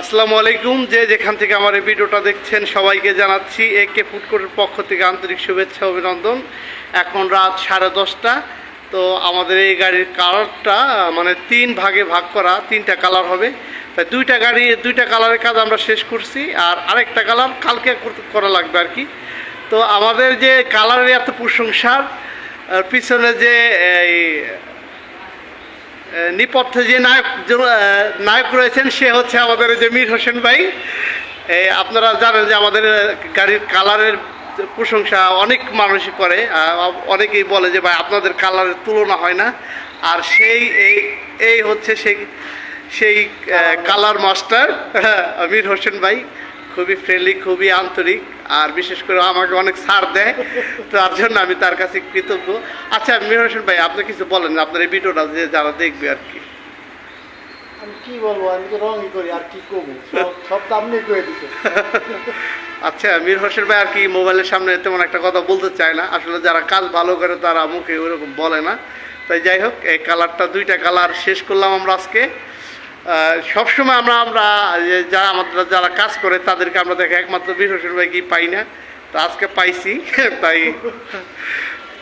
আসসালামু আলাইকুম। যে যেখান থেকে আমার এই ভিডিওটা দেখছেন, সবাইকে জানাচ্ছি এ কে ফুড পক্ষ থেকে আন্তরিক শুভেচ্ছা, অভিনন্দন। এখন রাত সাড়ে দশটা। তো আমাদের এই গাড়ির কালারটা মানে তিন ভাগে ভাগ করা, তিনটা কালার হবে। তাই দুইটা গাড়ি, দুইটা কালারের কাজ আমরা শেষ করছি। আর আরেকটা কালার কালকে করা লাগবে আর কি। তো আমাদের যে কালারের এত প্রশংসার পিছনে যে এই নেপথ্যে যে নায়ক নায়ক রয়েছেন, সে হচ্ছে আমাদের যে মীর হোসেন ভাই। আপনারা জানেন যে আমাদের গাড়ির কালারের প্রশংসা অনেক মানুষই করে অনেকেই বলে যে, ভাই, আপনাদের কালারের তুলনা হয় না। আর সেই, এই এই হচ্ছে সেই সেই কালার মাস্টার মীর হোসেন ভাই। খুবই ফ্রেন্ডলি খুবই আন্তরিক। আর বিশেষ করে আমাকে অনেক ছাড় দেয়। তার জন্য আমি তার কাছে কৃতজ্ঞ। আচ্ছা মীর হোসেন ভাই আপনি কিছু বলেন আপনার এই ভিডিওটা যে যারা দেখবে আর কি। আমি কি বলব আমি তো রঙই করি আর কি করব? সব তো আপনি করে দিতে আচ্ছা মীর হোসেন ভাই আর কি মোবাইলের সামনে তেমন একটা কথা বলতে চায় না। আসলে যারা কাজ ভালো করে তারা মুখে ওরকম বলে না। তাই যাই হোক এই কালারটা দুইটা কালার শেষ করলাম আমরা আজকে। সবসময় আমরা আমরা যারা আমাদের যারা কাজ করে তাদেরকে আমরা দেখে একমাত্র মীর হোসেন ভাই কি পাই না। তো আজকে পাইছি তাই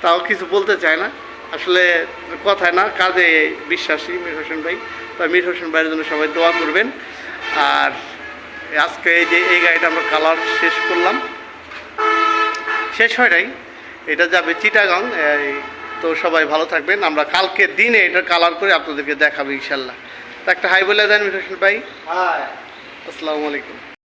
তাও কিছু বলতে চায় না। আসলে কথায় না কাজে বিশ্বাসী মীর হোসেন ভাই। তাই মীর হোসেন ভাইয়ের জন্য সবাই দোয়া করবেন। আর আজকে এই যে এই গাড়িটা আমরা কালার শেষ করলাম। শেষ হয় নাই। এটা যাবে চিটাগাং। তো সবাই ভালো থাকবেন। আমরা কালকে দিনে এটা কালার করে আপনাদেরকে দেখাবো ইনশাল্লাহ। তো একটা হাই বলে দেন মীর হোসেন ভাই। হ্যাঁ আসসালামু আলাইকুম।